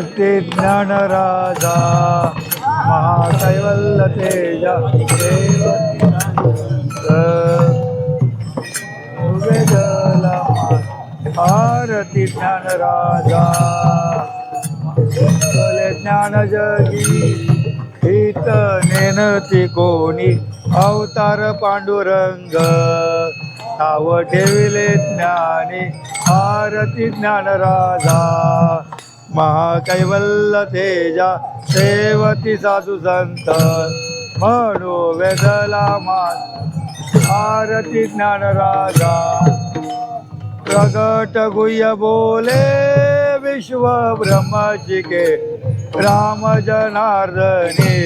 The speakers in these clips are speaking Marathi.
आरती ज्ञान राजा महाकैवल्य तेजा वेदला आरती ज्ञान राजा ज्ञान जगी हित नेनती कोणी। अवतार पांडुरंग। नाव ठेविले ज्ञानी। आरती ज्ञान राजा महाकैवल्य तेजा सेवती साधू संत म्हणू वेदला मान आरती ज्ञान राजा प्रगट गुह्य बोले विश्व ब्रह्मचिके राम जनार्दने।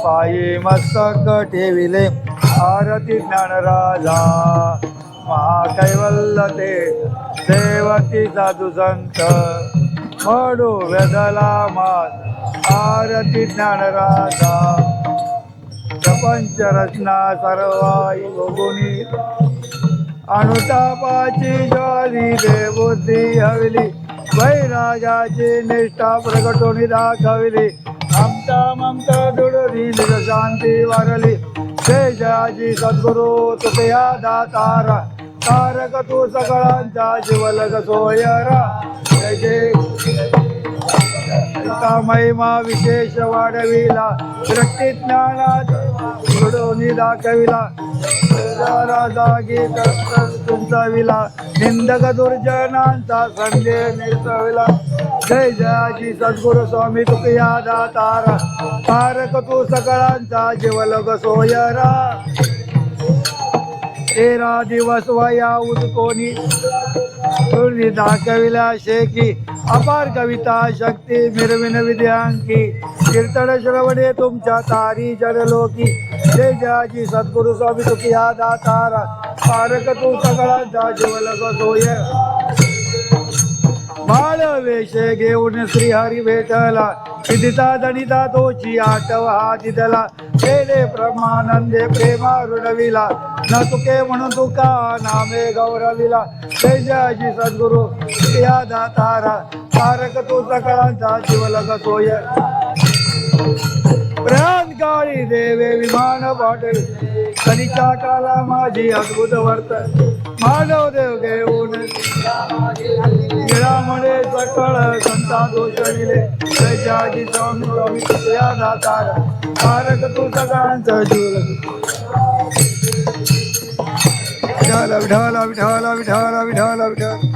पायी मस्तक ठेविले आरती ज्ञान राजा महाकैवल्य ते देवती साधू संत म्हणू वेदला मात आरती ज्ञान राजा. प्रपंच रचना सर्वाई गुणी अनुतापाची ज्वाली दे बुद्धी हविली. वैरागाची निष्ठा प्रगटोनी दाखविली. ममता ममता दुडली शांती वारली. जयाची सद्गुरु तुकया दातारा. तारक तू सगळ्यांचा जीवलग सोयरा. जय महिमा विशेष वाढविला. दृष्टी ज्ञानात दाखविला. जागी तुमचाविला निंदक दुर्जनांचा संदेह निसविला जय जयाची सद्गुरु स्वामी तुकया दातारा. तारक तू सगळ्यांचा जीवलग सोयरा. तेरा दिवस वया उदकोनी तुळी दाखविला शेकी अपार कविता शक्ती मिरविन विद्यांकी. कीर्तन श्रवणे तुमच्या तारी जडलोकी जय जयाची सद्गुरु स्वामी तुकी हा दातारा. तारक तू सगळा जीवलग सोय. बाळ वेश घेऊन श्रीहरी भेटला. विदिता दणिता तोची आठव हा दिदला केले ब्रह्मानंदे प्रेमा रुडविला न तुके म्हणून तुका नामे गौरविला. जय जयाची सद्गुरु या दातारा. तारक तू सकळांचा जीवलग सोय. प्राणकाळी देवे विमान पाठवी कधीच्या काला माझी अद्भुत वर्त. मानव देव घेऊन सकळ संता दोष दिले त्याची स्वामी स्वामी तुझ्या दातार तारक तू सगळ्यांचा जीव विठाला विठाला विठाला विठाला विठाला विठाला